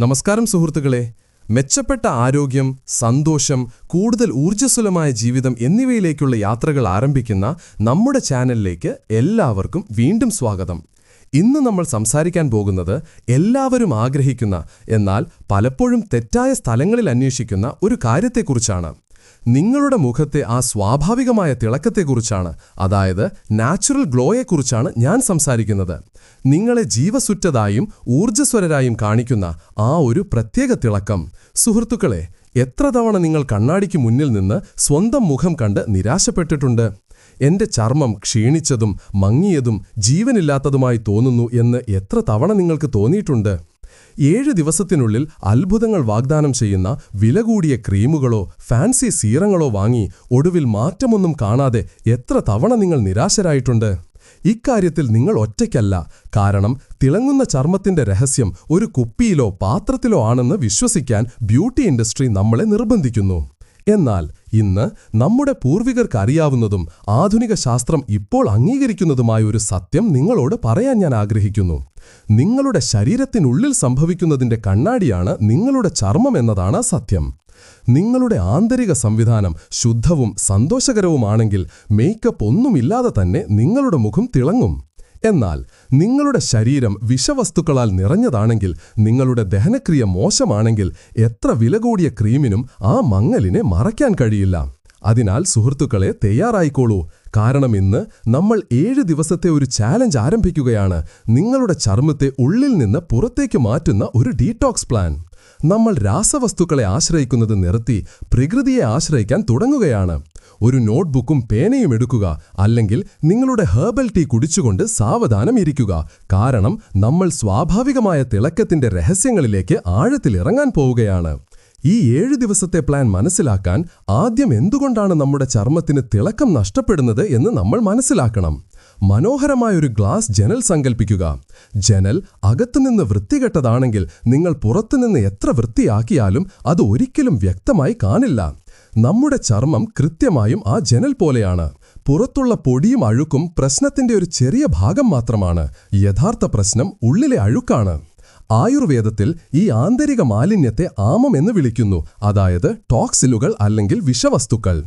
നമസ്കാരം സുഹൃത്തുക്കളെ. മെച്ചപ്പെട്ട ആരോഗ്യം സന്തോഷം കൂടുതൽ ഊർജസ്വലമായ ജീവിതം എന്നിവയിലേക്കുള്ള യാത്രകൾ ആരംഭിക്കുന്ന നമ്മുടെ ചാനലിലേക്ക് എല്ലാവർക്കും വീണ്ടും സ്വാഗതം. ഇന്ന് നമ്മൾ സംസാരിക്കാൻ പോകുന്നത് എല്ലാവരും ആഗ്രഹിക്കുന്ന എന്നാൽ പലപ്പോഴും തെറ്റായ സ്ഥലങ്ങളിൽ അന്വേഷിക്കുന്ന ഒരു കാര്യത്തെക്കുറിച്ചാണ്. നിങ്ങളുടെ മുഖത്തെ ആ സ്വാഭാവികമായ തിളക്കത്തെക്കുറിച്ചാണ് അതായത് നാച്ചുറൽ ഗ്ലോയെക്കുറിച്ചാണ് ഞാൻ സംസാരിക്കുന്നത്. നിങ്ങളെ ജീവസുറ്റതായും ഊർജസ്വരരായും കാണിക്കുന്ന ആ ഒരു പ്രത്യേക തിളക്കം. സുഹൃത്തുക്കളെ എത്ര തവണ നിങ്ങൾ കണ്ണാടിക്ക് മുന്നിൽ നിന്ന് സ്വന്തം മുഖം കണ്ട് നിരാശപ്പെട്ടിട്ടുണ്ട്? എന്റെ ചർമ്മം ക്ഷീണിച്ചതും മങ്ങിയതും ജീവനില്ലാത്തതുമായി തോന്നുന്നു എന്ന് എത്ര തവണ നിങ്ങൾക്ക് തോന്നിയിട്ടുണ്ട്? ഏഴ് ദിവസത്തിനുള്ളിൽ അത്ഭുതങ്ങൾ വാഗ്ദാനം ചെയ്യുന്ന വില കൂടിയ ക്രീമുകളോ ഫാൻസി സീറങ്ങളോ വാങ്ങി ഒടുവിൽ മാറ്റമൊന്നും കാണാതെ എത്ര തവണ നിങ്ങൾ നിരാശരായിട്ടുണ്ട്? ഇക്കാര്യത്തിൽ നിങ്ങൾ ഒറ്റയ്ക്കല്ല. കാരണം തിളങ്ങുന്ന ചർമ്മത്തിന്റെ രഹസ്യം ഒരു കുപ്പിയിലോ പാത്രത്തിലോ ആണെന്ന് വിശ്വസിക്കാൻ ബ്യൂട്ടി ഇൻഡസ്ട്രി നമ്മളെ നിർബന്ധിക്കുന്നു. എന്നാൽ ഇന്ന് നമ്മുടെ പൂർവികർക്ക് അറിയാവുന്നതും ആധുനിക ശാസ്ത്രം ഇപ്പോൾ അംഗീകരിക്കുന്നതുമായ ഒരു സത്യം നിങ്ങളോട് പറയാൻ ഞാൻ ആഗ്രഹിക്കുന്നു. നിങ്ങളുടെ ശരീരത്തിനുള്ളിൽ സംഭവിക്കുന്നതിന്റെ കണ്ണാടിയാണ് നിങ്ങളുടെ ചർമ്മം എന്നതാണ് സത്യം. നിങ്ങളുടെ ആന്തരിക സംവിധാനം ശുദ്ധവും സന്തോഷകരവുമാണെങ്കിൽ മേക്കപ്പ് ഒന്നുമില്ലാതെ തന്നെ നിങ്ങളുടെ മുഖം തിളങ്ങും. എന്നാൽ നിങ്ങളുടെ ശരീരം വിഷവസ്തുക്കളാൽ നിറഞ്ഞതാണെങ്കിൽ നിങ്ങളുടെ ദഹനക്രിയ മോശമാണെങ്കിൽ എത്ര വില കൂടിയ ക്രീമിനും ആ മങ്ങലിനെ മറയ്ക്കാൻ കഴിയില്ല. അതിനാൽ സുഹൃത്തുക്കളെ തയ്യാറായിക്കോളൂ. കാരണം ഇന്ന് നമ്മൾ ഏഴ് ദിവസത്തെ ഒരു ചാലഞ്ച് ആരംഭിക്കുകയാണ്. നിങ്ങളുടെ ചർമ്മത്തെ ഉള്ളിൽ നിന്ന് പുറത്തേക്ക് മാറ്റുന്ന ഒരു ഡീടോക്സ് പ്ലാൻ നമ്മൾ രാസവസ്തുക്കളെ ആശ്രയിക്കുന്നത് നിർത്തി പ്രകൃതിയെ ആശ്രയിക്കാൻ തുടങ്ങുകയാണ്. ഒരു നോട്ട്ബുക്കും പേനയും എടുക്കുക അല്ലെങ്കിൽ നിങ്ങളുടെ ഹെർബൽ ടീ കുടിച്ചുകൊണ്ട് സാവധാനം ഇരിക്കുക. കാരണം നമ്മൾ സ്വാഭാവികമായ തിളക്കത്തിന്റെ രഹസ്യങ്ങളിലേക്ക് ആഴത്തിലിറങ്ങാൻ പോവുകയാണ്. ഈ ഏഴ് ദിവസത്തെ പ്ലാൻ മനസ്സിലാക്കാൻ ആദ്യം എന്തുകൊണ്ടാണ് നമ്മുടെ ചർമ്മത്തിന് തിളക്കം നഷ്ടപ്പെടുന്നത് എന്ന് നമ്മൾ മനസ്സിലാക്കണം. മനോഹരമായ ഒരു ഗ്ലാസ് ജനൽ സങ്കൽപ്പിക്കുക. ജനൽ അകത്തുനിന്ന് വൃത്തികെട്ടതാണെങ്കിൽ നിങ്ങൾ പുറത്തുനിന്ന് എത്ര വൃത്തിയാക്കിയാലും അത് ഒരിക്കലും വ്യക്തമായി കാണില്ല. നമ്മുടെ ചർമ്മം കൃത്യമായും ആ ജനൽ പോലെയാണ്. പുറത്തുള്ള പൊടിയും അഴുക്കും പ്രശ്നത്തിന്റെ ഒരു ചെറിയ ഭാഗം മാത്രമാണ്. യഥാർത്ഥ പ്രശ്നം ഉള്ളിലെ അഴുക്കാണ്. ആയുർവേദത്തിൽ ഈ ആന്തരിക മാലിന്യത്തെ ആമം എന്ന് വിളിക്കുന്നു. അതായത് ടോക്സിലുകൾ അല്ലെങ്കിൽ വിഷവസ്തുക്കൾ.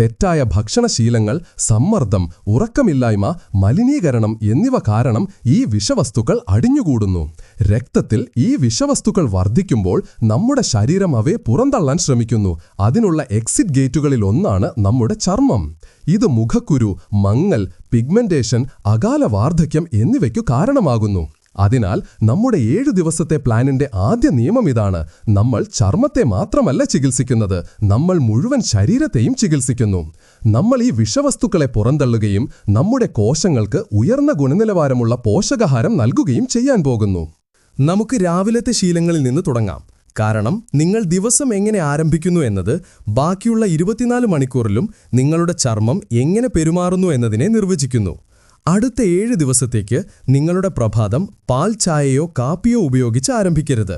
തെറ്റായ ഭക്ഷണശീലങ്ങൾ സമ്മർദ്ദം ഉറക്കമില്ലായ്മ മലിനീകരണം എന്നിവ കാരണം ഈ വിഷവസ്തുക്കൾ അടിഞ്ഞുകൂടുന്നു. രക്തത്തിൽ ഈ വിഷവസ്തുക്കൾ വർദ്ധിക്കുമ്പോൾ നമ്മുടെ ശരീരം അവയെ പുറന്തള്ളാൻ ശ്രമിക്കുന്നു. അതിനുള്ള എക്സിറ്റ് ഗേറ്റുകളിൽ ഒന്നാണ് നമ്മുടെ ചർമ്മം. ഇത് മുഖക്കുരു മങ്ങൽ പിഗ്മെന്റേഷൻ അകാല വാർദ്ധക്യം എന്നിവയ്ക്കു കാരണമാകുന്നു. അതിനാൽ നമ്മുടെ ഏഴു ദിവസത്തെ പ്ലാനിന്റെ ആദ്യ നിയമം ഇതാണ്. നമ്മൾ ചർമ്മത്തെ മാത്രമല്ല ചികിത്സിക്കുന്നത് നമ്മൾ മുഴുവൻ ശരീരത്തെയും ചികിത്സിക്കുന്നു. നമ്മൾ ഈ വിഷവസ്തുക്കളെ പുറന്തള്ളുകയും നമ്മുടെ കോശങ്ങൾക്ക് ഉയർന്ന ഗുണനിലവാരമുള്ള പോഷകാഹാരം നൽകുകയും ചെയ്യാൻ പോകുന്നു. നമുക്ക് രാവിലത്തെ ശീലങ്ങളിൽ നിന്ന് തുടങ്ങാം. കാരണം നിങ്ങൾ ദിവസം എങ്ങനെ ആരംഭിക്കുന്നു എന്നത് ബാക്കിയുള്ള ഇരുപത്തിനാല് മണിക്കൂറിലും നിങ്ങളുടെ ചർമ്മം എങ്ങനെ പെരുമാറുന്നു എന്നതിനെ നിർവചിക്കുന്നു. അടുത്ത ഏഴ് ദിവസത്തേക്ക് നിങ്ങളുടെ പ്രഭാതം പാൽ ചായയോ കാപ്പിയോ ഉപയോഗിച്ച് ആരംഭിക്കരുത്.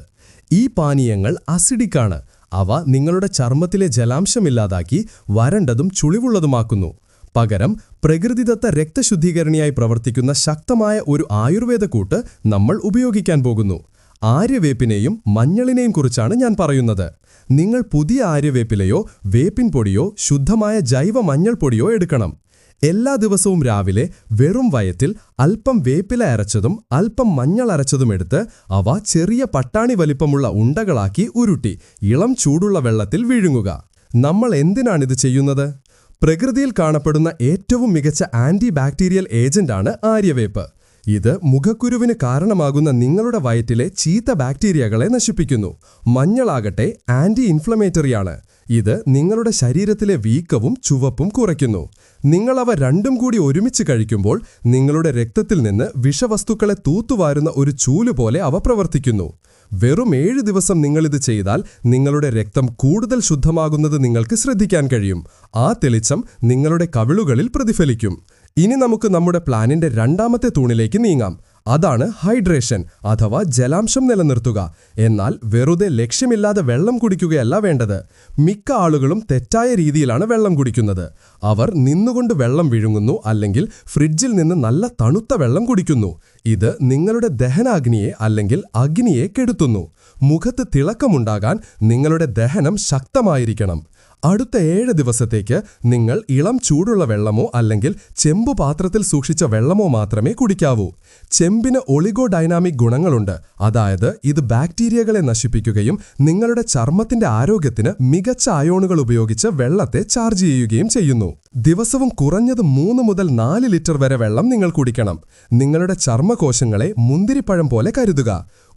ഈ പാനീയങ്ങൾ അസിഡിക്കാണ്. അവ നിങ്ങളുടെ ചർമ്മത്തിലെ ജലാംശമില്ലാതാക്കി വരണ്ടതും ചുളിവുള്ളതുമാക്കുന്നു. പകരം പ്രകൃതിദത്ത രക്തശുദ്ധീകരണിയായി പ്രവർത്തിക്കുന്ന ശക്തമായ ഒരു ആയുർവേദ കൂട്ട് നമ്മൾ ഉപയോഗിക്കാൻ പോകുന്നു. ആര്യവേപ്പിനെയും മഞ്ഞളിനെയും കുറിച്ചാണ് ഞാൻ പറയുന്നത്. നിങ്ങൾ പുതിയ ആര്യവേപ്പിലയോ വേപ്പിൻ പൊടിയോ ശുദ്ധമായ ജൈവ മഞ്ഞൾ പൊടിയോ എടുക്കണം. എല്ലാ ദിവസവും രാവിലെ വെറും വയറ്റിൽ അല്പം വേപ്പില അരച്ചതും അല്പം മഞ്ഞൾ അരച്ചതും എടുത്ത് അവ ചെറിയ പട്ടാണി വലിപ്പമുള്ള ഉണ്ടകളാക്കി ഉരുട്ടി ഇളം ചൂടുള്ള വെള്ളത്തിൽ വിഴുങ്ങുക. നമ്മൾ എന്തിനാണിത് ചെയ്യുന്നത്? പ്രകൃതിയിൽ കാണപ്പെടുന്ന ഏറ്റവും മികച്ച ആന്റി ബാക്ടീരിയൽ ഏജന്റാണ് ആര്യവേപ്പ്. ഇത് മുഖക്കുരുവിന് കാരണമാകുന്ന നിങ്ങളുടെ വയറ്റിലെ ചീത്ത ബാക്ടീരിയകളെ നശിപ്പിക്കുന്നു. മഞ്ഞളാകട്ടെ ആന്റി ഇൻഫ്ലമേറ്ററിയാണ്. ഇത് നിങ്ങളുടെ ശരീരത്തിലെ വീക്കവും ചുവപ്പും കുറയ്ക്കുന്നു. നിങ്ങൾ അവ രണ്ടും കൂടി ഒരുമിച്ച് കഴിക്കുമ്പോൾ നിങ്ങളുടെ രക്തത്തിൽ നിന്ന് വിഷവസ്തുക്കളെ തൂത്തുവാരുന്ന ഒരു ചൂൽ പോലെ അവ പ്രവർത്തിക്കുന്നു. വെറും ഏഴ് ദിവസം നിങ്ങളിത് ചെയ്താൽ നിങ്ങളുടെ രക്തം കൂടുതൽ ശുദ്ധമാകുന്നത് നിങ്ങൾക്ക് ശ്രദ്ധിക്കാൻ കഴിയും. ആ തെളിച്ചം നിങ്ങളുടെ കവിളുകളിൽ പ്രതിഫലിക്കും. ഇനി നമുക്ക് നമ്മുടെ പ്ലാനിന്റെ രണ്ടാമത്തെ തൂണിലേക്ക് നീങ്ങാം. അതാണ് ഹൈഡ്രേഷൻ അഥവാ ജലാംശം നിലനിർത്തുക. എന്നാൽ വെറുതെ ലക്ഷ്യമില്ലാതെ വെള്ളം കുടിക്കുകയല്ല വേണ്ടത്. മിക്ക ആളുകളും തെറ്റായ രീതിയിലാണ് വെള്ളം കുടിക്കുന്നത്. അവർ നിന്നുകൊണ്ട് വെള്ളം വിഴുങ്ങുന്നു അല്ലെങ്കിൽ ഫ്രിഡ്ജിൽ നിന്ന് നല്ല തണുത്ത വെള്ളം കുടിക്കുന്നു. ഇത് നിങ്ങളുടെ ദഹനാഗ്നിയെ അല്ലെങ്കിൽ അഗ്നിയെ കെടുത്തുന്നു. മുഖത്ത് തിളക്കമുണ്ടാകാൻ നിങ്ങളുടെ ദഹനം ശക്തമായിരിക്കണം. അടുത്ത ഏഴ് ദിവസത്തേക്ക് നിങ്ങൾ ഇളം ചൂടുള്ള വെള്ളമോ അല്ലെങ്കിൽ ചെമ്പു പാത്രത്തിൽ സൂക്ഷിച്ച വെള്ളമോ മാത്രമേ കുടിക്കാവൂ. ചെമ്പിന് ഒളിഗോഡൈനാമിക് ഗുണങ്ങളുണ്ട്. അതായത് ഇത് ബാക്ടീരിയകളെ നശിപ്പിക്കുകയും നിങ്ങളുടെ ചർമ്മത്തിന്റെ ആരോഗ്യത്തിന് മികച്ച അയോണുകൾ ഉപയോഗിച്ച് വെള്ളത്തെ ചാർജ് ചെയ്യുകയും ചെയ്യുന്നു. ദിവസവും കുറഞ്ഞത് മൂന്ന് മുതൽ നാല് ലിറ്റർ വരെ വെള്ളം നിങ്ങൾ കുടിക്കണം. നിങ്ങളുടെ ചർമ്മകോശങ്ങളെ മുന്തിരിപ്പഴം പോലെ കരുതുക.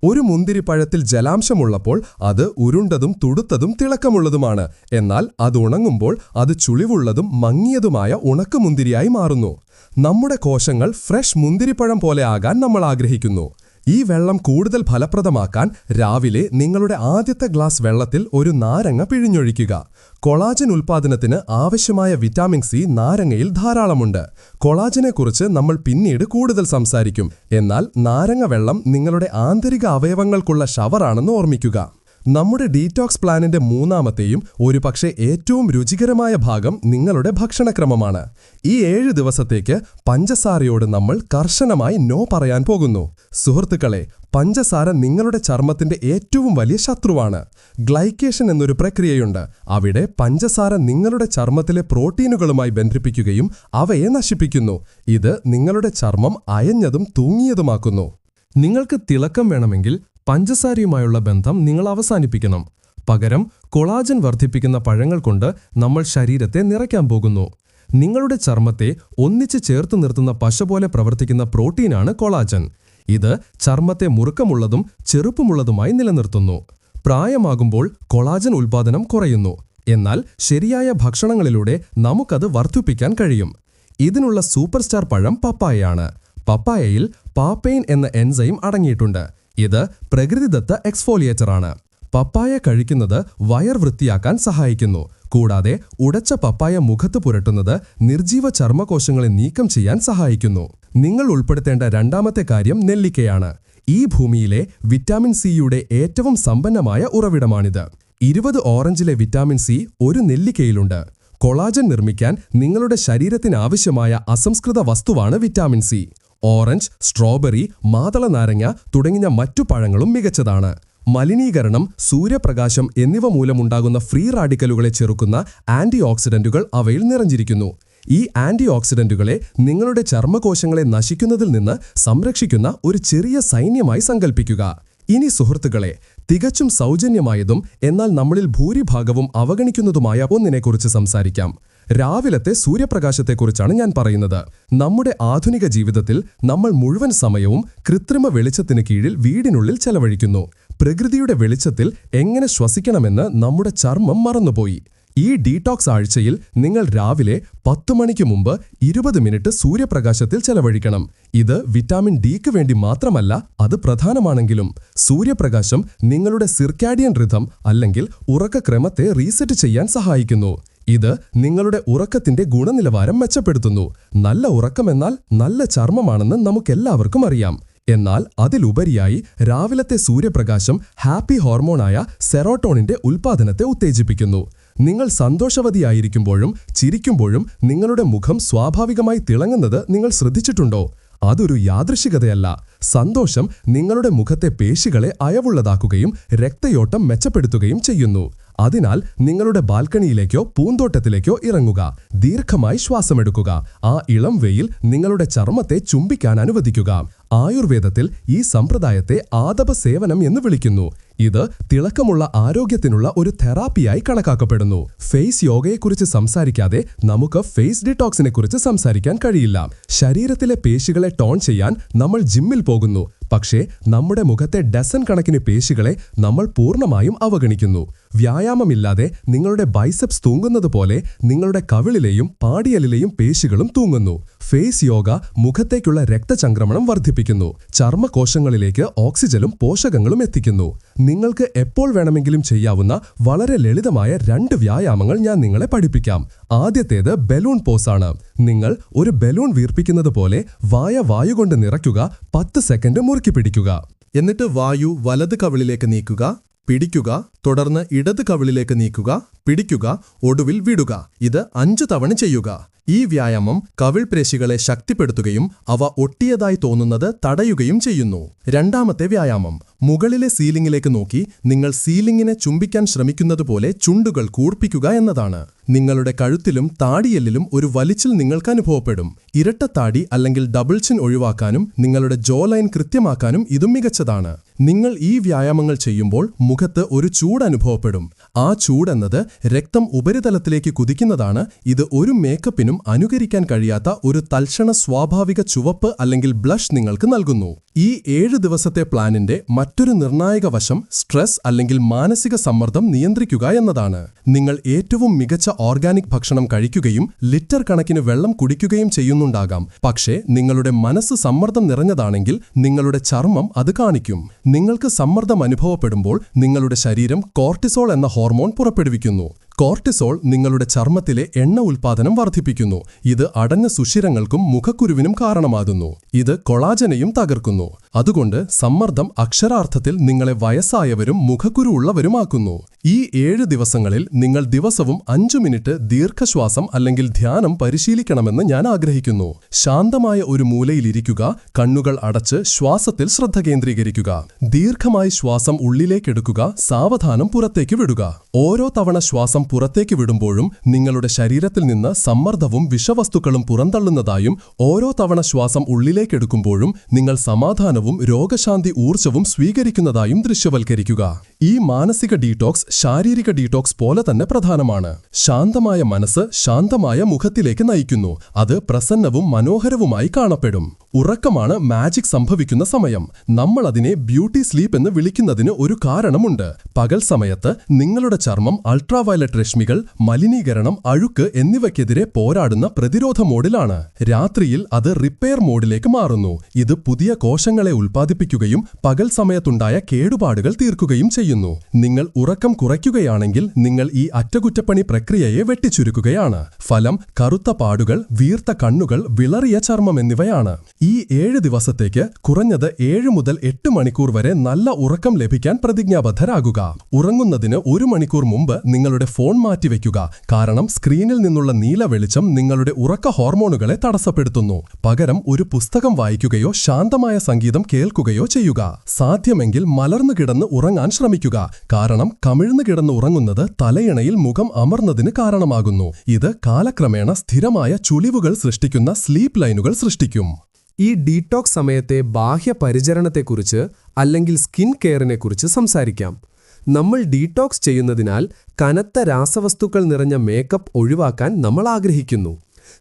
ഒരു മുന്തിരിപ്പഴത്തിൽ ജലാംശമുള്ളപ്പോൾ അത് ഉരുണ്ടതും തുടുത്തതും തിളക്കമുള്ളതുമാണ്. എന്നാൽ അത് ഉണങ്ങുമ്പോൾ അത് ചുളിവുള്ളതും മങ്ങിയതുമായ ഉണക്കമുന്തിരിയായി മാറുന്നു. നമ്മുടെ കോശങ്ങൾ ഫ്രഷ് മുന്തിരിപ്പഴം പോലെ ആകാൻ നമ്മൾ ആഗ്രഹിക്കുന്നു. ഈ വെള്ളം കൂടുതൽ ഫലപ്രദമാക്കാൻ രാവിലെ നിങ്ങളുടെ ആദ്യത്തെ ഗ്ലാസ് വെള്ളത്തിൽ ഒരു നാരങ്ങ പിഴിഞ്ഞൊഴിക്കുക. കൊളാജൻ ഉൽപ്പാദനത്തിന് ആവശ്യമായ വിറ്റാമിൻ സി നാരങ്ങയിൽ ധാരാളമുണ്ട്. കൊളാജനെക്കുറിച്ച് നമ്മൾ പിന്നീട് കൂടുതൽ സംസാരിക്കും. എന്നാൽ നാരങ്ങ വെള്ളം നിങ്ങളുടെ ആന്തരിക അവയവങ്ങൾക്കുള്ള ഷവറാണെന്ന് ഓർമ്മിക്കുക. നമ്മുടെ ഡീറ്റോക്സ് പ്ലാനിന്റെ മൂന്നാമത്തെയും ഒരുപക്ഷെ ഏറ്റവും രുചികരമായ ഭാഗം നിങ്ങളുടെ ഭക്ഷണക്രമമാണ്. ഈ ഏഴ് ദിവസത്തേക്ക് പഞ്ചസാരയോട് നമ്മൾ കർശനമായി നോ പറയാൻ പോകുന്നു. സുഹൃത്തുക്കളെ പഞ്ചസാര നിങ്ങളുടെ ചർമ്മത്തിന്റെ ഏറ്റവും വലിയ ശത്രുവാണ്. ഗ്ലൈക്കേഷൻ എന്നൊരു പ്രക്രിയയുണ്ട്. അവിടെ പഞ്ചസാര നിങ്ങളുടെ ചർമ്മത്തിലെ പ്രോട്ടീനുകളുമായി ബന്ധിപ്പിക്കുകയും അവയെ നശിപ്പിക്കുന്നു. ഇത് നിങ്ങളുടെ ചർമ്മം അയഞ്ഞതും തൂങ്ങിയതുമാക്കുന്നു. നിങ്ങൾക്ക് തിളക്കം വേണമെങ്കിൽ പഞ്ചസാരയുമായുള്ള ബന്ധം നിങ്ങൾ അവസാനിപ്പിക്കണം. പകരം കൊളാജൻ വർദ്ധിപ്പിക്കുന്ന പഴങ്ങൾ കൊണ്ട് നമ്മൾ ശരീരത്തെ നിറയ്ക്കാൻ പോകുന്നു. നിങ്ങളുടെ ചർമ്മത്തെ ഒന്നിച്ച് ചേർത്ത് നിർത്തുന്ന പശ പോലെ പ്രവർത്തിക്കുന്ന പ്രോട്ടീനാണ് കൊളാജൻ. ഇത് ചർമ്മത്തെ മുറുക്കമുള്ളതും ചെറുപ്പമുള്ളതുമായി നിലനിർത്തുന്നു. പ്രായമാകുമ്പോൾ കൊളാജൻ ഉൽപാദനം കുറയുന്നു. എന്നാൽ ശരിയായ ഭക്ഷണങ്ങളിലൂടെ നമുക്കത് വർദ്ധിപ്പിക്കാൻ കഴിയും. ഇതിനുള്ള സൂപ്പർ സ്റ്റാർ പഴം പപ്പായയാണ്. പപ്പായയിൽ പാപ്പെയിൻ എന്ന എൻസൈം അടങ്ങിയിട്ടുണ്ട്. ഇത് പ്രകൃതിദത്ത എക്സ്ഫോലിയേറ്റർ ആണ് പപ്പായ കഴിക്കുന്നത് വയർ വൃത്തിയാക്കാൻ സഹായിക്കുന്നു. കൂടാതെ ഉടച്ച പപ്പായ മുഖത്ത് പുരട്ടുന്നത് നിർജീവ ചർമ്മകോശങ്ങളെ നീക്കം ചെയ്യാൻ സഹായിക്കുന്നു. നിങ്ങൾ ഉൾപ്പെടുത്തേണ്ട രണ്ടാമത്തെ കാര്യം നെല്ലിക്കയാണ്. ഈ ഭൂമിയിലെ വിറ്റാമിൻ സിയുടെ ഏറ്റവും സമ്പന്നമായ ഉറവിടമാണിത്. ഇരുപത് ഓറഞ്ചിലെ വിറ്റാമിൻ സി ഒരു നെല്ലിക്കയിലുണ്ട്. കൊളാജൻ നിർമ്മിക്കാൻ നിങ്ങളുടെ ശരീരത്തിനാവശ്യമായ അസംസ്കൃത വസ്തുവാണ് വിറ്റാമിൻ സി. ഓറഞ്ച് സ്ട്രോബെറി മാതള നാരങ്ങ തുടങ്ങിയ മറ്റു പഴങ്ങളും മികച്ചതാണ്. മലിനീകരണം സൂര്യപ്രകാശം എന്നിവ മൂലമുണ്ടാകുന്ന ഫ്രീ റാഡിക്കലുകളെ ചെറുക്കുന്ന ആന്റി ഓക്സിഡന്റുകൾ അവയിൽ നിറഞ്ഞിരിക്കുന്നു. ഈ ആന്റി ഓക്സിഡന്റുകളെ നിങ്ങളുടെ ചർമ്മകോശങ്ങളെ നശിക്കുന്നതിൽ നിന്ന് സംരക്ഷിക്കുന്ന ഒരു ചെറിയ സൈന്യമായി സങ്കല്പിക്കുക ഇനി സുഹൃത്തുക്കളെ തികച്ചും സൗജന്യമായതും എന്നാൽ നമ്മളിൽ ഭൂരിഭാഗവും അവഗണിക്കുന്നതുമായ ഒന്നിനെക്കുറിച്ച് സംസാരിക്കാം. രാവിലത്തെ സൂര്യപ്രകാശത്തെക്കുറിച്ചാണ് ഞാൻ പറയുന്നത്. നമ്മുടെ ആധുനിക ജീവിതത്തിൽ നമ്മൾ മുഴുവൻ സമയവും കൃത്രിമ വെളിച്ചത്തിന് കീഴിൽ വീടിനുള്ളിൽ ചെലവഴിക്കുന്നു. പ്രകൃതിയുടെ വെളിച്ചത്തിൽ എങ്ങനെ ശ്വസിക്കണമെന്ന് നമ്മുടെ ചർമ്മം മറന്നുപോയി. ഈ ഡീടോക്സ് ആഴ്ചയിൽ നിങ്ങൾ രാവിലെ പത്ത് മണിക്ക് മുമ്പ് ഇരുപത് മിനിറ്റ് സൂര്യപ്രകാശത്തിൽ ചെലവഴിക്കണം. ഇത് വിറ്റാമിൻ ഡിക്ക് വേണ്ടി മാത്രമല്ല അത് പ്രധാനമാണെങ്കിലും. സൂര്യപ്രകാശം നിങ്ങളുടെ സിർക്കാഡിയൻ റിഥം അല്ലെങ്കിൽ ഉറക്കക്രമത്തെ റീസെറ്റ് ചെയ്യാൻ സഹായിക്കുന്നു. ഇത് നിങ്ങളുടെ ഉറക്കത്തിന്റെ ഗുണനിലവാരം മെച്ചപ്പെടുത്തുന്നു. നല്ല ഉറക്കമെന്നാൽ നല്ല ചർമ്മമാണെന്ന് നമുക്കെല്ലാവർക്കും അറിയാം. എന്നാൽ അതിലുപരിയായി രാവിലത്തെ സൂര്യപ്രകാശം ഹാപ്പി ഹോർമോണായ സെറോട്ടോണിന്റെ ഉൽപ്പാദനത്തെ ഉത്തേജിപ്പിക്കുന്നു. നിങ്ങൾ സന്തോഷവതിയായിരിക്കുമ്പോഴും ചിരിക്കുമ്പോഴും നിങ്ങളുടെ മുഖം സ്വാഭാവികമായി തിളങ്ങുന്നത് നിങ്ങൾ ശ്രദ്ധിച്ചിട്ടുണ്ടോ? അതൊരു യാദൃശികതയല്ല. സന്തോഷം നിങ്ങളുടെ മുഖത്തെ പേശികളെ അയവുള്ളതാക്കുകയും രക്തയോട്ടം മെച്ചപ്പെടുത്തുകയും ചെയ്യുന്നു. അതിനാൽ നിങ്ങളുടെ ബാൽക്കണിയിലേക്കോ പൂന്തോട്ടത്തിലേക്കോ ഇറങ്ങുക. ദീർഘമായി ശ്വാസമെടുക്കുക. ആ ഇളം വെയിൽ നിങ്ങളുടെ ചർമ്മത്തെ ചുംബിക്കാൻ അനുവദിക്കുക. ആയുർവേദത്തിൽ ഈ സമ്പ്രദായത്തെ ആദപ സേവനം എന്ന് വിളിക്കുന്നു. ഇത് തിളക്കമുള്ള ആരോഗ്യത്തിനുള്ള ഒരു തെറാപ്പിയായി കണക്കാക്കപ്പെടുന്നു. ഫേസ് യോഗയെക്കുറിച്ച് സംസാരിക്കാതെ നമുക്ക് ഫേസ് ഡിറ്റോക്സിനെ കുറിച്ച് സംസാരിക്കാൻ കഴിയില്ല. ശരീരത്തിലെ പേശികളെ ടോൺ ചെയ്യാൻ നമ്മൾ ജിമ്മിൽ പോകുന്നു. പക്ഷേ നമ്മുടെ മുഖത്തെ ഡസൻ കണക്കിന് പേശികളെ നമ്മൾ പൂർണമായും അവഗണിക്കുന്നു. വ്യായാമമില്ലാതെ നിങ്ങളുടെ ബൈസെപ്സ് തൂങ്ങുന്നത് പോലെ നിങ്ങളുടെ കവിളിലെയും പാടിയലിലെയും പേശികളും തൂങ്ങുന്നു. ഫേസ് യോഗ മുഖത്തേക്കുള്ള രക്തചംക്രമണം വർദ്ധിപ്പിക്കുന്നു. ചർമ്മകോശങ്ങളിലേക്ക് ഓക്സിജനും പോഷകങ്ങളും എത്തിക്കുന്നു. നിങ്ങൾക്ക് എപ്പോൾ വേണമെങ്കിലും ചെയ്യാവുന്ന വളരെ ലളിതമായ രണ്ട് വ്യായാമങ്ങൾ ഞാൻ നിങ്ങളെ പഠിപ്പിക്കാം. ആദ്യത്തേത് ബലൂൺ പോസാണ്. നിങ്ങൾ ഒരു ബലൂൺ വീർപ്പിക്കുന്നത് പോലെ വായ വായു കൊണ്ട് നിറയ്ക്കുക പത്ത് സെക്കൻഡ് മുറുക്കി പിടിക്കുക. എന്നിട്ട് വായു വലത് കവിളിലേക്ക് നീക്കുക പിടിക്കുക തുടർന്ന് ഇടത് കവിളിലേക്ക് നീക്കുക പിടിക്കുക ഒടുവിൽ വിടുക. ഇത് അഞ്ചു തവണ ചെയ്യുക. ഈ വ്യായാമം കവിൾ പേശികളെ ശക്തിപ്പെടുത്തുകയും അവ ഒട്ടിയതായി തോന്നുന്നത് തടയുകയും ചെയ്യുന്നു. രണ്ടാമത്തെ വ്യായാമം മുകളിലെ സീലിംഗിലേക്ക് നോക്കി നിങ്ങൾ സീലിംഗിനെ ചുംബിക്കാൻ ശ്രമിക്കുന്നതുപോലെ ചുണ്ടുകൾ കൂർപ്പിക്കുക എന്നതാണ്. നിങ്ങളുടെ കഴുത്തിലും താടിയെല്ലിലും ഒരു വലിച്ചിൽ നിങ്ങൾക്ക് അനുഭവപ്പെടും. ഇരട്ട താടി അല്ലെങ്കിൽ ഡബിൾ ചിൻ ഒഴിവാക്കാനും നിങ്ങളുടെ ജോ ലൈൻ കൃത്യമാക്കാനും ഇതും മികച്ചതാണ്. നിങ്ങൾ ഈ വ്യായാമങ്ങൾ ചെയ്യുമ്പോൾ മുഖത്ത് ഒരു ചൂട് അനുഭവപ്പെടും. ആ ചൂടെന്നത് രക്തം ഉപരിതലത്തിലേക്ക് കുതിക്കുന്നതാണ്. ഇത് ഒരു മേക്കപ്പിനും അനുകരിക്കാൻ കഴിയാത്ത ഒരു തൽക്ഷണ സ്വാഭാവിക ചുവപ്പ് അല്ലെങ്കിൽ ബ്ലഷ് നിങ്ങൾക്ക് നൽകുന്നു. ഈ ഏഴ് ദിവസത്തെ പ്ലാനിന്റെ മറ്റൊരു നിർണായക വശം സ്ട്രെസ് അല്ലെങ്കിൽ മാനസിക സമ്മർദ്ദം നിയന്ത്രിക്കുക എന്നതാണ്. നിങ്ങൾ ഏറ്റവും മികച്ച ഓർഗാനിക് ഭക്ഷണം കഴിക്കുകയും ലിറ്റർ കണക്കിന് വെള്ളം കുടിക്കുകയും ചെയ്യുന്നുണ്ടാകാം. പക്ഷേ നിങ്ങളുടെ മനസ്സ് സമ്മർദ്ദം നിറഞ്ഞതാണെങ്കിൽ നിങ്ങളുടെ ചർമ്മം അത് കാണിക്കും. നിങ്ങൾക്ക് സമ്മർദ്ദം അനുഭവപ്പെടുമ്പോൾ നിങ്ങളുടെ ശരീരം കോർട്ടിസോൾ എന്ന ഹോർമോൺ പുറപ്പെടുവിക്കുന്നു. കോർട്ടിസോൾ നിങ്ങളുടെ ചർമ്മത്തിലെ എണ്ണ ഉൽപാദനം വർദ്ധിപ്പിക്കുന്നു. ഇത് അടഞ്ഞ സുഷിരങ്ങൾക്കും മുഖക്കുരുവിനും കാരണമാകുന്നു. ഇത് കൊളാജനെയും തകർക്കുന്നു. അതുകൊണ്ട് സമ്മർദ്ദം അക്ഷരാർത്ഥത്തിൽ നിങ്ങളെ വയസ്സായവരും മുഖക്കുരു ഉള്ളവരുമാക്കുന്നു ഈ ഏഴ് ദിവസങ്ങളിൽ നിങ്ങൾ ദിവസവും അഞ്ചു മിനിറ്റ് ദീർഘശ്വാസം അല്ലെങ്കിൽ ധ്യാനം പരിശീലിക്കണമെന്ന് ഞാൻ ആഗ്രഹിക്കുന്നു. ശാന്തമായ ഒരു മൂലയിലിരിക്കുക കണ്ണുകൾ അടച്ച് ശ്വാസത്തിൽ ശ്രദ്ധ കേന്ദ്രീകരിക്കുക. ദീർഘമായി ശ്വാസം ഉള്ളിലേക്കെടുക്കുക സാവധാനം പുറത്തേക്ക് വിടുക. ഓരോ തവണ ശ്വാസം പുറത്തേക്ക് വിടുമ്പോഴും നിങ്ങളുടെ ശരീരത്തിൽ നിന്ന് സമ്മർദ്ദവും വിഷവസ്തുക്കളും പുറന്തള്ളുന്നതായും ഓരോ തവണ ശ്വാസം ഉള്ളിലേക്കെടുക്കുമ്പോഴും നിങ്ങൾ സമാധാനവും രോഗശാന്തി ഊർജവും സ്വീകരിക്കുന്നതായും ദൃശ്യവൽക്കരിക്കുക. ഈ മാനസിക ഡീടോക്സ് ശാരീരിക ഡീടോക്സ് പോലെ തന്നെ പ്രധാനമാണ്. ശാന്തമായ മനസ്സ് ശാന്തമായ മുഖത്തിലേക്ക് നയിക്കുന്നു. അത് പ്രസന്നവും മനോഹരവുമായി കാണപ്പെടും. ഉറക്കമാണ് മാജിക് സംഭവിക്കുന്ന സമയം. നമ്മൾ അതിനെ ബ്യൂട്ടി സ്ലീപ്പ് എന്ന് വിളിക്കുന്നതിന് ഒരു കാരണമുണ്ട്. പകൽ സമയത്ത് നിങ്ങളുടെ ചർമ്മം അൾട്രാവയലറ്റ് രശ്മികൾ മലിനീകരണം അഴുക്ക് എന്നിവയ്ക്കെതിരെ പോരാടുന്ന പ്രതിരോധ മോഡിലാണ്. രാത്രിയിൽ അത് റിപ്പയർ മോഡിലേക്ക് മാറുന്നു. ഇത് പുതിയ കോശങ്ങളെ ഉൽപ്പാദിപ്പിക്കുകയും പകൽ സമയത്തുണ്ടായ കേടുപാടുകൾ തീർക്കുകയും ചെയ്യുന്നു. നിങ്ങൾ ഉറക്കം കുറയ്ക്കുകയാണെങ്കിൽ നിങ്ങൾ ഈ അറ്റകുറ്റപ്പണി പ്രക്രിയയെ വെട്ടിച്ചുരുക്കുകയാണ്. ഫലം കറുത്ത പാടുകൾ വീർത്ത കണ്ണുകൾ വിളറിയ ചർമ്മം എന്നിവയാണ്. ഈ ഏഴ് ദിവസത്തേക്ക് കുറഞ്ഞത് ഏഴ് മുതൽ എട്ട് മണിക്കൂർ വരെ നല്ല ഉറക്കം ലഭിക്കാൻ പ്രതിജ്ഞാബദ്ധരാകുക. ഉറങ്ങുന്നതിന് ഒരു മണിക്കൂർ മുമ്പ് നിങ്ങളുടെ ഫോൺ മാറ്റിവെക്കുക. കാരണം സ്ക്രീനിൽ നിന്നുള്ള നീല വെളിച്ചം നിങ്ങളുടെ ഉറക്ക ഹോർമോണുകളെ തടസ്സപ്പെടുത്തുന്നു. പകരം ഒരു പുസ്തകം വായിക്കുകയോ ശാന്തമായ സംഗീതം കേൾക്കുകയോ ചെയ്യുക. സാധ്യമെങ്കിൽ മലർന്നു കിടന്ന് ഉറങ്ങാൻ ശ്രമിക്കുക. കാരണം കമിഴ്ന്നു കിടന്ന് ഉറങ്ങുന്നത് തലയിണയിൽ മുഖം അമർന്നതിന് കാരണമാകുന്നു. ഇത് കാലക്രമേണ സ്ഥിരമായ ചുളിവുകൾ സൃഷ്ടിക്കുന്ന സ്ലീപ്പ് ലൈനുകൾ സൃഷ്ടിക്കും. ഈ ഡീടോക്സ് സമയത്തെ ബാഹ്യ പരിചരണത്തെക്കുറിച്ച് അല്ലെങ്കിൽ സ്കിൻ കെയറിനെക്കുറിച്ച് സംസാരിക്കാം. നമ്മൾ ഡീടോക്സ് ചെയ്യുന്നതിനാൽ കനത്ത രാസവസ്തുക്കൾ നിറഞ്ഞ മേക്കപ്പ് ഒഴിവാക്കാൻ നമ്മൾ ആഗ്രഹിക്കുന്നു.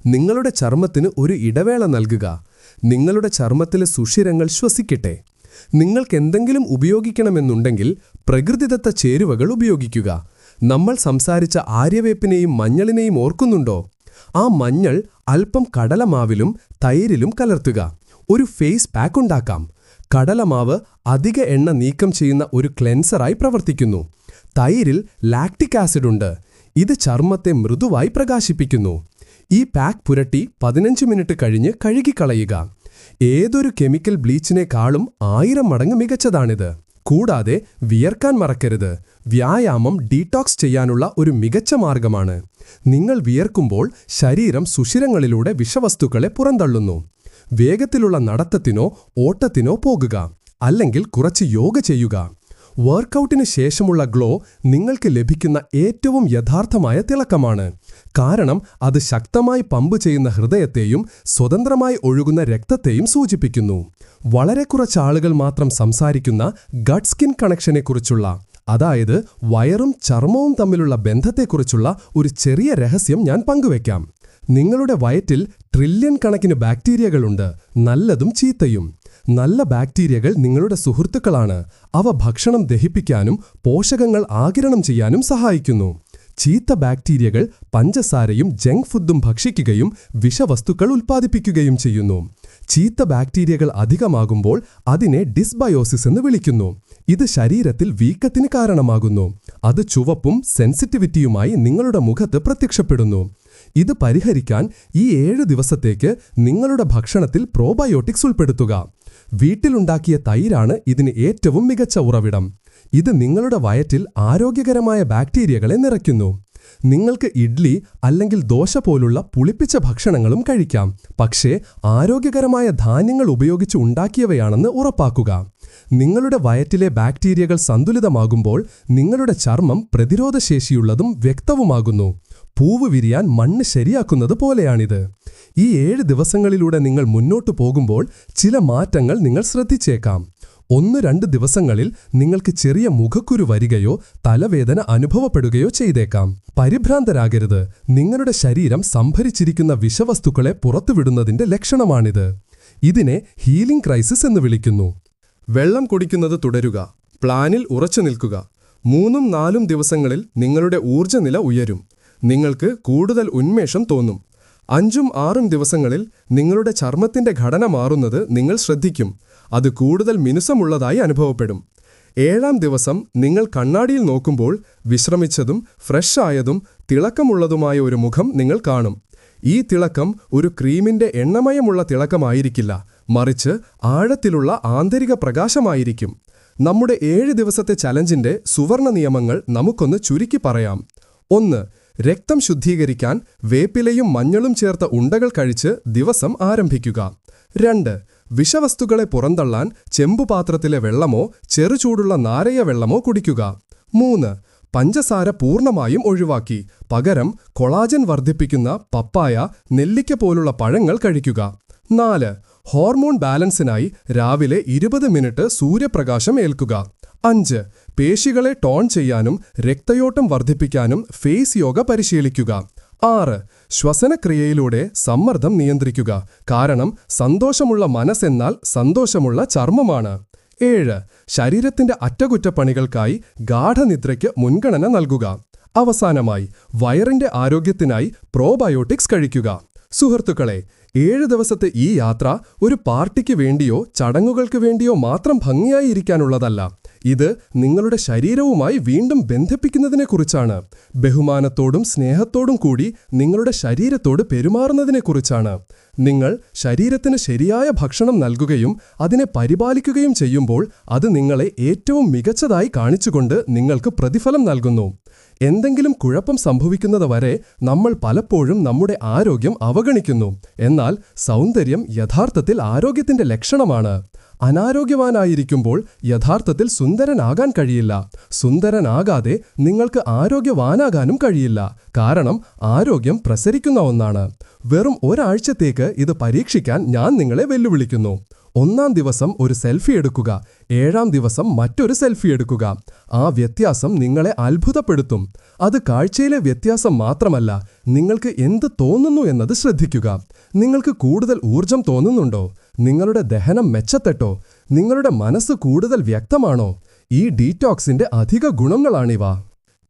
നിങ്ങളുടെ ചർമ്മത്തിന് ഒരു ഇടവേള നൽകുക. നിങ്ങളുടെ ചർമ്മത്തിലെ സുഷിരങ്ങൾ ശ്വസിക്കട്ടെ. നിങ്ങൾക്ക് എന്തെങ്കിലും ഉപയോഗിക്കണമെന്നുണ്ടെങ്കിൽ പ്രകൃതിദത്ത ചേരുവകൾ ഉപയോഗിക്കുക. നമ്മൾ സംസാരിച്ച ആര്യവേപ്പിനെയും മഞ്ഞളിനെയും ഓർക്കുന്നുണ്ടോ? ആ മഞ്ഞൾ അല്പം കടലമാവിലും തൈരിലും കലർത്തുക. ഒരു ഫേസ് പാക്ക് ഉണ്ടാക്കാം. കടലമാവ് അധിക എണ്ണ നീക്കം ചെയ്യുന്ന ഒരു ക്ലെൻസറായി പ്രവർത്തിക്കുന്നു. തൈരിൽ ലാക്ടിക് ആസിഡ് ഉണ്ട്. ഇത് ചർമ്മത്തെ മൃദുവായി പ്രകാശിപ്പിക്കുന്നു. ഈ പാക്ക് പുരട്ടി പതിനഞ്ച് മിനിറ്റ് കഴിഞ്ഞ് കഴുകിക്കളയുക. ഏതൊരു കെമിക്കൽ ബ്ലീച്ചിനേക്കാളും ആയിരം മടങ്ങ് മികച്ചതാണിത്. കൂടാതെ വിയർക്കാൻ മറക്കരുത്. വ്യായാമം ഡീടോക്സ് ചെയ്യാനുള്ള ഒരു മികച്ച മാർഗമാണ്. നിങ്ങൾ വിയർക്കുമ്പോൾ ശരീരം സുഷിരങ്ങളിലൂടെ വിഷവസ്തുക്കളെ പുറന്തള്ളുന്നു. വേഗത്തിലുള്ള നടത്തത്തിനോ ഓട്ടത്തിനോ പോകുക അല്ലെങ്കിൽ കുറച്ച് യോഗ ചെയ്യുക. വർക്കൗട്ടിന് ശേഷമുള്ള ഗ്ലോ നിങ്ങൾക്ക് ലഭിക്കുന്ന ഏറ്റവും യഥാർത്ഥമായ തിളക്കമാണ്. കാരണം അത് ശക്തമായി പമ്പ് ചെയ്യുന്ന ഹൃദയത്തെയും സ്വതന്ത്രമായി ഒഴുകുന്ന രക്തത്തെയും സൂചിപ്പിക്കുന്നു. വളരെ കുറച്ച് ആളുകൾ മാത്രം സംസാരിക്കുന്ന ഗട്ട് സ്കിൻ കണക്ഷനെക്കുറിച്ചുള്ള അതായത് വയറും ചർമ്മവും തമ്മിലുള്ള ബന്ധത്തെക്കുറിച്ചുള്ള ഒരു ചെറിയ രഹസ്യം ഞാൻ പങ്കുവെക്കാം. നിങ്ങളുടെ വയറ്റിൽ ട്രില്യൺ കണക്കിന് ബാക്ടീരിയകളുണ്ട് നല്ലതും ചീത്തയും. നല്ല ബാക്ടീരിയകൾ നിങ്ങളുടെ സുഹൃത്തുക്കളാണ് അവ ഭക്ഷണം ദഹിപ്പിക്കാനും പോഷകങ്ങൾ ആകിരണം ചെയ്യാനും സഹായിക്കുന്നു. ചീത്ത ബാക്ടീരിയകൾ പഞ്ചസാരയും ജങ്ക് ഫുഡും ഭക്ഷിക്കുകയും വിഷവസ്തുക്കൾ ഉൽപ്പാദിപ്പിക്കുകയും ചെയ്യുന്നു. ചീത്ത ബാക്ടീരിയകൾ അധികമാകുമ്പോൾ അതിനെ ഡിസ്ബയോസിസ് എന്ന് വിളിക്കുന്നു. ഇത് ശരീരത്തിൽ വീക്കത്തിന് കാരണമാകുന്നു. അത് ചുവപ്പും സെൻസിറ്റിവിറ്റിയുമായി നിങ്ങളുടെ മുഖത്ത് പ്രത്യക്ഷപ്പെടുന്നു. ഇത് പരിഹരിക്കാൻ ഈ ഏഴ് ദിവസത്തേക്ക് നിങ്ങളുടെ ഭക്ഷണത്തിൽ പ്രോബയോട്ടിക്സ് ഉൾപ്പെടുത്തുക. വീട്ടിലുണ്ടാക്കിയ തൈരാണ് ഇതിന് ഏറ്റവും മികച്ച ഉറവിടം. ഇത് നിങ്ങളുടെ വയറ്റിൽ ആരോഗ്യകരമായ ബാക്ടീരിയകളെ നിറയ്ക്കുന്നു. നിങ്ങൾക്ക് ഇഡ്ലി അല്ലെങ്കിൽ ദോശ പോലുള്ള പുളിപ്പിച്ച ഭക്ഷണങ്ങളും കഴിക്കാം. പക്ഷേ ആരോഗ്യകരമായ ധാന്യങ്ങൾ ഉപയോഗിച്ച് ഉണ്ടാക്കിയവയാണെന്ന് ഉറപ്പാക്കുക. നിങ്ങളുടെ വയറ്റിലെ ബാക്ടീരിയകൾ സന്തുലിതമാകുമ്പോൾ നിങ്ങളുടെ ചർമ്മം പ്രതിരോധശേഷിയുള്ളതും വ്യക്തവുമാകുന്നു. പൂവ് വിരിയാൻ മണ്ണ് ശരിയാക്കുന്നത് പോലെയാണിത്. ഈ ഏഴ് ദിവസങ്ങളിലൂടെ നിങ്ങൾ മുന്നോട്ടു പോകുമ്പോൾ ചില മാറ്റങ്ങൾ നിങ്ങൾ ശ്രദ്ധിച്ചേക്കാം. ഒന്ന് രണ്ട് ദിവസങ്ങളിൽ നിങ്ങൾക്ക് ചെറിയ മുഖക്കുരു വരികയോ തലവേദന അനുഭവപ്പെടുകയോ ചെയ്തേക്കാം. പരിഭ്രാന്തരാകരുത്. നിങ്ങളുടെ ശരീരം സംഭരിച്ചിരിക്കുന്ന വിഷവസ്തുക്കളെ പുറത്തുവിടുന്നതിന്റെ ലക്ഷണമാണിത്. ഇതിനെ ഹീലിംഗ് ക്രൈസിസ് എന്ന് വിളിക്കുന്നു. വെള്ളം കുടിക്കുന്നത് തുടരുക. പ്ലാനിൽ ഉറച്ചു നിൽക്കുക. മൂന്നും നാലും ദിവസങ്ങളിൽ നിങ്ങളുടെ ഊർജനില ഉയരും. നിങ്ങൾക്ക് കൂടുതൽ ഉന്മേഷം തോന്നും. അഞ്ചും ആറും ദിവസങ്ങളിൽ നിങ്ങളുടെ ചർമ്മത്തിന്റെ ഘടന മാറുന്നത് നിങ്ങൾ ശ്രദ്ധിക്കും. അത് കൂടുതൽ മിനുസമുള്ളതായി അനുഭവപ്പെടും. ഏഴാം ദിവസം നിങ്ങൾ കണ്ണാടിയിൽ നോക്കുമ്പോൾ വിശ്രമിച്ചതും ഫ്രഷ് ആയതും തിളക്കമുള്ളതുമായ ഒരു മുഖം നിങ്ങൾ കാണും. ഈ തിളക്കം ഒരു ക്രീമിന്റെ എണ്ണമയമുള്ള തിളക്കമായിരിക്കില്ല മറിച്ച് ആഴത്തിലുള്ള ആന്തരിക പ്രകാശമായിരിക്കും. നമ്മുടെ ഏഴ് ദിവസത്തെ ചലഞ്ചിന്റെ സുവർണ നിയമങ്ങൾ നമുക്കൊന്ന് ചുരുക്കി പറയാം. ഒന്ന് രക്തം ശുദ്ധീകരിക്കാൻ വേപ്പിലയും മഞ്ഞളും ചേർത്ത ഉണ്ടകൾ കഴിച്ച് ദിവസം ആരംഭിക്കുക. രണ്ട് വിഷവസ്തുക്കളെ പുറന്തള്ളാൻ ചെമ്പുപാത്രത്തിലെ വെള്ളമോ ചെറുചൂടുള്ള നാരയ വെള്ളമോ കുടിക്കുക. മൂന്ന് പഞ്ചസാര പൂർണമായും ഒഴിവാക്കി. പകരം കൊളാജൻ വർദ്ധിപ്പിക്കുന്ന പപ്പായ നെല്ലിക്ക പോലുള്ള പഴങ്ങൾ കഴിക്കുക. നാല് ഹോർമോൺ ബാലൻസിനായി രാവിലെ ഇരുപത് മിനിറ്റ് സൂര്യപ്രകാശം ഏൽക്കുക. അഞ്ച് പേശികളെ ടോൺ ചെയ്യാനും രക്തയോട്ടം വർദ്ധിപ്പിക്കാനും ഫേസ് യോഗ പരിശീലിക്കുക. ആറ് ശ്വസനക്രിയയിലൂടെ സമ്മർദ്ദം നിയന്ത്രിക്കുക. കാരണം സന്തോഷമുള്ള മനസ്സെന്നാൽ സന്തോഷമുള്ള ചർമ്മമാണ്. ഏഴ് ശരീരത്തിന്റെ അറ്റകുറ്റപ്പണികൾക്കായി ഗാഠനിദ്രയ്ക്ക് മുൻഗണന നൽകുക. അവസാനമായി വയറിന്റെ ആരോഗ്യത്തിനായി പ്രോബയോട്ടിക്സ് കഴിക്കുക. സുഹൃത്തുക്കളെ ഏഴ് ദിവസത്തെ ഈ യാത്ര ഒരു പാർട്ടിക്ക് വേണ്ടിയോ ചടങ്ങുകൾക്ക് വേണ്ടിയോ മാത്രം ഭംഗിയായി ഇരിക്കാനുള്ളതല്ല. ഇത് നിങ്ങളുടെ ശരീരവുമായി വീണ്ടും ബന്ധിപ്പിക്കുന്നതിനെക്കുറിച്ചാണ്. ബഹുമാനത്തോടും സ്നേഹത്തോടും കൂടി നിങ്ങളുടെ ശരീരത്തോട് പെരുമാറുന്നതിനെക്കുറിച്ചാണ്. നിങ്ങൾ ശരീരത്തിന് ശരിയായ ഭക്ഷണം നൽകുകയും അതിനെ പരിപാലിക്കുകയും ചെയ്യുമ്പോൾ അത് നിങ്ങളെ ഏറ്റവും മികച്ചതായി കാണിച്ചുകൊണ്ട് നിങ്ങൾക്ക് പ്രതിഫലം നൽകുന്നു. എന്തെങ്കിലും കുഴപ്പം സംഭവിക്കുന്നത് വരെ നമ്മൾ പലപ്പോഴും നമ്മുടെ ആരോഗ്യം അവഗണിക്കുന്നു. എന്നാൽ സൗന്ദര്യം യഥാർത്ഥത്തിൽ ആരോഗ്യത്തിന്റെ ലക്ഷണമാണ്. അനാരോഗ്യവാനായിരിക്കുമ്പോൾ യഥാർത്ഥത്തിൽ സുന്ദരനാകാൻ കഴിയില്ല. സുന്ദരനാകാതെ നിങ്ങൾക്ക് ആരോഗ്യവാനാകാനും കഴിയില്ല. കാരണം ആരോഗ്യം പ്രസരിക്കുന്ന ഒന്നാണ്. വെറും ഒരാഴ്ചത്തേക്ക് ഇത് പരീക്ഷിക്കാൻ ഞാൻ നിങ്ങളെ വെല്ലുവിളിക്കുന്നു. ഒന്നാം ദിവസം ഒരു സെൽഫി എടുക്കുക. ഏഴാം ദിവസം മറ്റൊരു സെൽഫി എടുക്കുക. ആ വ്യത്യാസം നിങ്ങളെ അത്ഭുതപ്പെടുത്തും. അത് കാഴ്ചയിലെ വ്യത്യാസം മാത്രമല്ല നിങ്ങൾക്ക് എന്ത് തോന്നുന്നു എന്നത് ശ്രദ്ധിക്കുക. നിങ്ങൾക്ക് കൂടുതൽ ഊർജം തോന്നുന്നുണ്ടോ? നിങ്ങളുടെ ദഹനം മെച്ചപ്പെട്ടോ? നിങ്ങളുടെ മനസ്സ് കൂടുതൽ വ്യക്തമാണോ? ഈ ഡീറ്റോക്സിന്റെ അധിക ഗുണങ്ങളാണിവ.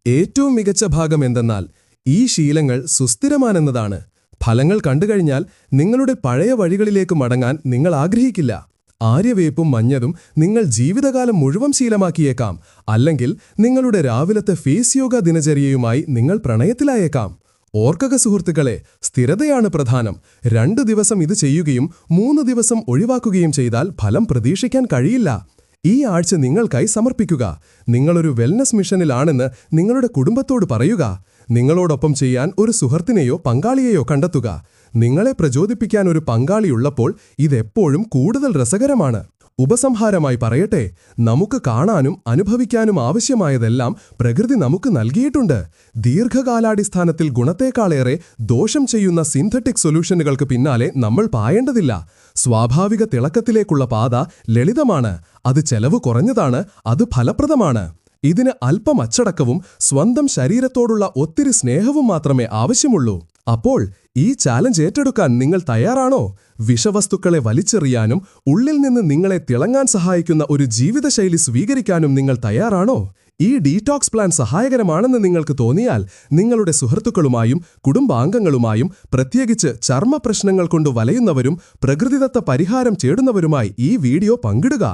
ഏറ്റവും മികച്ച ഭാഗം എന്തെന്നാൽ ഈ ശീലങ്ങൾ സുസ്ഥിരമാണെന്നതാണ്. ഫലങ്ങൾ കണ്ടുകഴിഞ്ഞാൽ നിങ്ങളുടെ പഴയ വഴികളിലേക്ക് മടങ്ങാൻ നിങ്ങൾ ആഗ്രഹിക്കില്ല. ആര്യവേപ്പും മഞ്ഞതും നിങ്ങൾ ജീവിതകാലം മുഴുവൻ ശീലമാക്കിയേക്കാം. അല്ലെങ്കിൽ നിങ്ങളുടെ രാവിലത്തെ ഫേസ് യോഗ ദിനചര്യയുമായി നിങ്ങൾ പ്രണയത്തിലായേക്കാം. ഓർക്കക സുഹൃത്തുക്കളെ സ്ഥിരതയാണ് പ്രധാനം. രണ്ട് ദിവസം ഇത് ചെയ്യുകയും മൂന്ന് ദിവസം ഒഴിവാക്കുകയും ചെയ്താൽ ഫലം പ്രതീക്ഷിക്കാൻ കഴിയില്ല. ഈ ആഴ്ച നിങ്ങൾക്കായി സമർപ്പിക്കുക. നിങ്ങളൊരു വെൽനസ് മിഷനിലാണെന്ന് നിങ്ങളുടെ കുടുംബത്തോട് പറയുക. നിങ്ങളോടൊപ്പം ചെയ്യാൻ ഒരു സുഹൃത്തിനെയോ പങ്കാളിയെയോ കണ്ടെത്തുക. നിങ്ങളെ പ്രചോദിപ്പിക്കാൻ ഒരു പങ്കാളിയുള്ളപ്പോൾ ഇതെപ്പോഴും കൂടുതൽ രസകരമാണ്. ഉപസംഹാരമായി പറയട്ടെ നമുക്ക് കാണാനും അനുഭവിക്കാനും ആവശ്യമായതെല്ലാം പ്രകൃതി നമുക്ക് നൽകിയിട്ടുണ്ട്. ദീർഘകാലാടിസ്ഥാനത്തിൽ ഗുണത്തേക്കാളേറെ ദോഷം ചെയ്യുന്ന സിന്തറ്റിക് സൊല്യൂഷനുകൾക്ക് പിന്നാലെ നമ്മൾ പായേണ്ടതില്ല. സ്വാഭാവിക തിളക്കത്തിലേക്കുള്ള പാത ലളിതമാണ്. അത് ചെലവ് കുറഞ്ഞതാണ് അത് ഫലപ്രദമാണ്. ഇതിന് അല്പം അച്ചടക്കവും സ്വന്തം ശരീരത്തോടുള്ള ഒത്തിരി സ്നേഹവും മാത്രമേ ആവശ്യമുള്ളൂ. അപ്പോൾ ഈ ചാലഞ്ച് ഏറ്റെടുക്കാൻ നിങ്ങൾ തയ്യാറാണോ? വിഷവസ്തുക്കളെ വലിച്ചെറിയാനും ഉള്ളിൽ നിന്ന് നിങ്ങളെ തിളങ്ങാൻ സഹായിക്കുന്ന ഒരു ജീവിതശൈലി സ്വീകരിക്കാനും നിങ്ങൾ തയ്യാറാണോ? ഈ ഡീടോക്സ് പ്ലാൻ സഹായകരമാണെന്ന് നിങ്ങൾക്ക് തോന്നിയാൽ നിങ്ങളുടെ സുഹൃത്തുക്കളുമായും കുടുംബാംഗങ്ങളുമായും പ്രത്യേകിച്ച് ചർമ്മ പ്രശ്നങ്ങൾ കൊണ്ട് വലയുന്നവരും പ്രകൃതിദത്ത പരിഹാരം ചേടുന്നവരുമായി ഈ വീഡിയോ പങ്കിടുക.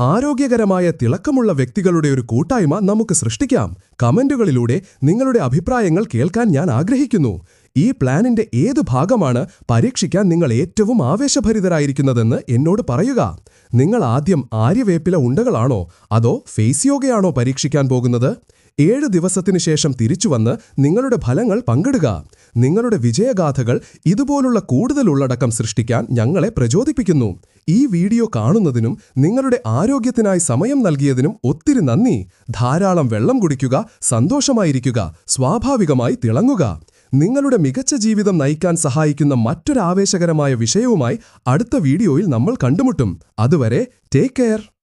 ആരോഗ്യകരമായ തിളക്കമുള്ള വ്യക്തികളുടെ ഒരു കൂട്ടായ്മ നമുക്ക് സൃഷ്ടിക്കാം. കമന്റുകളിലൂടെ നിങ്ങളുടെ അഭിപ്രായങ്ങൾ കേൾക്കാൻ ഞാൻ ആഗ്രഹിക്കുന്നു. ഈ പ്ലാനിന്റെ ഏത് ഭാഗമാണ് പരീക്ഷിക്കാൻ നിങ്ങൾ ഏറ്റവും ആവേശഭരിതരായിരിക്കുന്നതെന്ന് എന്നോട് പറയുക. നിങ്ങൾ ആദ്യം ആര്യവേപ്പില ഉണ്ടകളാണോ? അതോ ഫേസ് യോഗയാണോ പരീക്ഷിക്കാൻ പോകുന്നത്? ഏഴ് ദിവസത്തിനു ശേഷം തിരിച്ചുവന്ന് നിങ്ങളുടെ ഫലങ്ങൾ പങ്കിടുക. നിങ്ങളുടെ വിജയഗാഥകൾ ഇതുപോലുള്ള കൂടുതൽ ഉള്ളടക്കം സൃഷ്ടിക്കാൻ ഞങ്ങളെ പ്രചോദിപ്പിക്കുന്നു. ഈ വീഡിയോ കാണുന്നതിനും നിങ്ങളുടെ ആരോഗ്യത്തിനായി സമയം നൽകിയതിനും ഒത്തിരി നന്ദി. ധാരാളം വെള്ളം കുടിക്കുക സന്തോഷമായിരിക്കുക സ്വാഭാവികമായി തിളങ്ങുക. നിങ്ങളുടെ മികച്ച ജീവിതം നയിക്കാൻ സഹായിക്കുന്ന മറ്റൊരു ആവേശകരമായ വിഷയവുമായി അടുത്ത വീഡിയോയിൽ നമ്മൾ കണ്ടുമുട്ടും. അതുവരെ ടേക്ക് കെയർ.